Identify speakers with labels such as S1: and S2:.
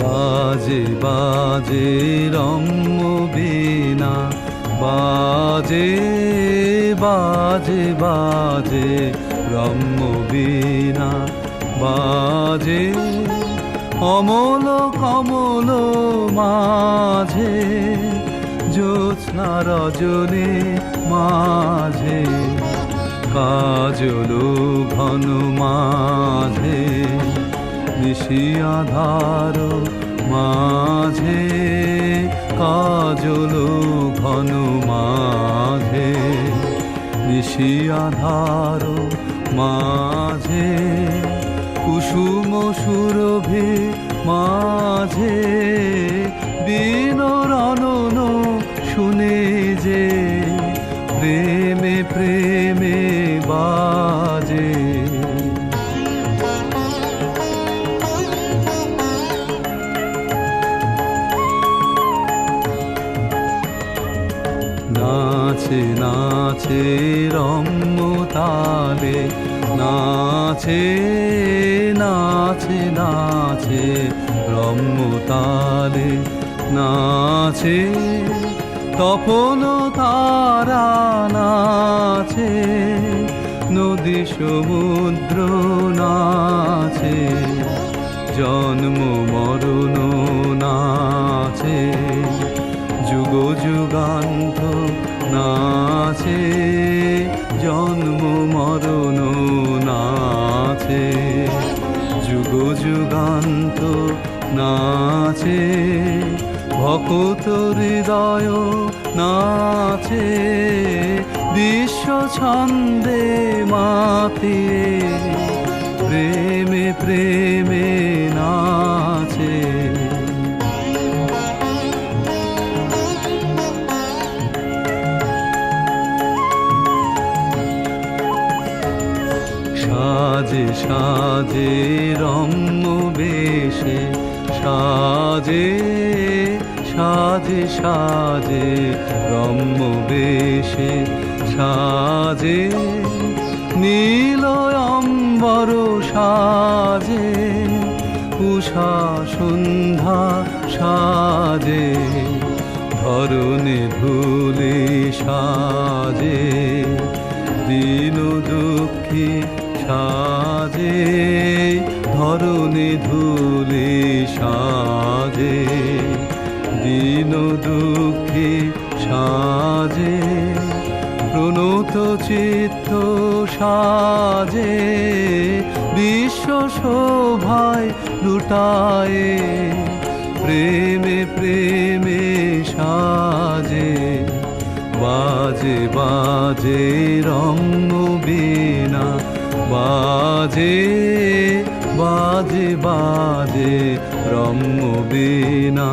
S1: বাজে বাজে রম্য বাজে বাজে বাজে রম্য বীণা বাজে, অমল, কমল মাঝে, জ্যোৎস্না রজনে মাঝে, কাজল, ঘন মাঝে। নিশি আধার, মাঝে কাজল ঘন মাঝে। নিশি আধার, মাঝে কুসুম সুরভে, মাঝে বিনরনন শুনে যে প্রেমে প্রেমে নাচে নাচে রম্য নাচে নাচে নাচে রম্য নাচে তপন তারা, নাচে নদী সমুদ্র, নাচে জন্ম মরণ নাচে জন্ম, মরণ নাচে। যুগ, যুগান্ত নাচে, ভকত হৃদয় নাচে, বিশ্ব ছন্দে মাতিয়ে। প্রেমে প্রেমে সাজে রম্য বেশে, সাজে সাজে সাজে রম্য বেশে, সাজে নীল অম্বর সাজে, উষা সন্ধ্যা সাজে, ধরনে ধুলে সাজে। দিন দুঃখী সাজে ধরনে ধুলে সাজে। দিন দুঃখী সাজে, প্রণত চিত্ত সাজে। বিশ্ব শোভায় লুটায়, প্রেমে প্রেমে সাজে বাজে বাজে রম্য বীণা বাজে বাজে বাজে রম্য বীণা